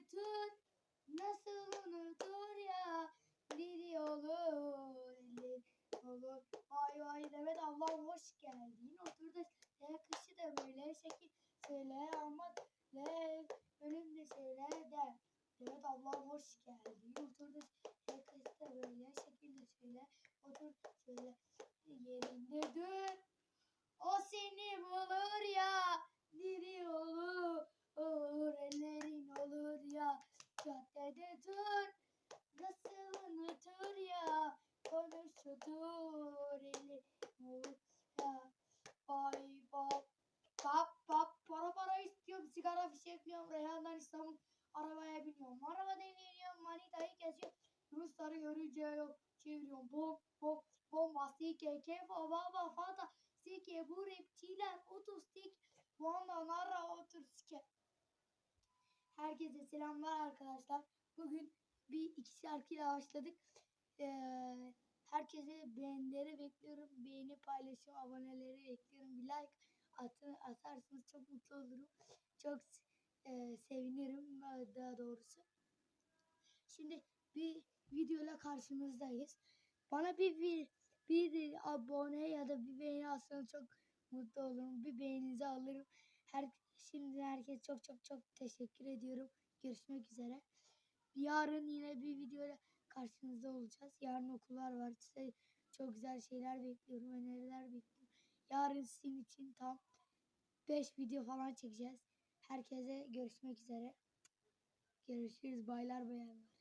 tut. Nasıl unutur ya. Dili olur. Eli olur. Vay vay Demet ablam hoş geldin. Otur da kışı da böyle şekil söyle ama le ölüm de söyle de. Demet ablam hoş geldin. Otur da kışı da böyle şekil de söyle. Otur söyle yerinde dur. O seni bulur ya. Diri olur. Olur ellerin olur ya. Caddede dur. Nasıl unutur ya. Konuşudur eli ya. Ay bab. Bab bab. Para para istiyorum. Sigara fişekliyorum. Reyhan'dan İstanbul. Arabaya biniyorum. Araba deviriyorum. Manitayı kesiyorum. Rusları görünce yok. Çeviriyorum. Bom bom. Bomba sike kefo baba fata sike bu rapçiler otustik Vanda narra otur sike Herkese selamlar arkadaşlar. Bugün bir iki şarkıyla başladık. Ee, herkese beğenileri bekliyorum. Beğeni, paylaşım, aboneleri bekliyorum. Bir like atın, atarsanız çok mutlu olurum. Çok e, sevinirim daha doğrusu. Şimdi bir videoyla karşınızdayız. Bana bir, bir bir abone ya da bir beğeni alsanız çok mutlu olurum. Bir beğeninizi alırım. Her, şimdi herkes çok çok çok teşekkür ediyorum. Görüşmek üzere. Yarın yine bir videoyla karşınızda olacağız. Yarın okullar var. Size çok güzel şeyler bekliyorum. Öneriler bekliyorum. Yarın sizin için tam 5 video falan çekeceğiz. Herkese görüşmek üzere. Görüşürüz baylar bayanlar.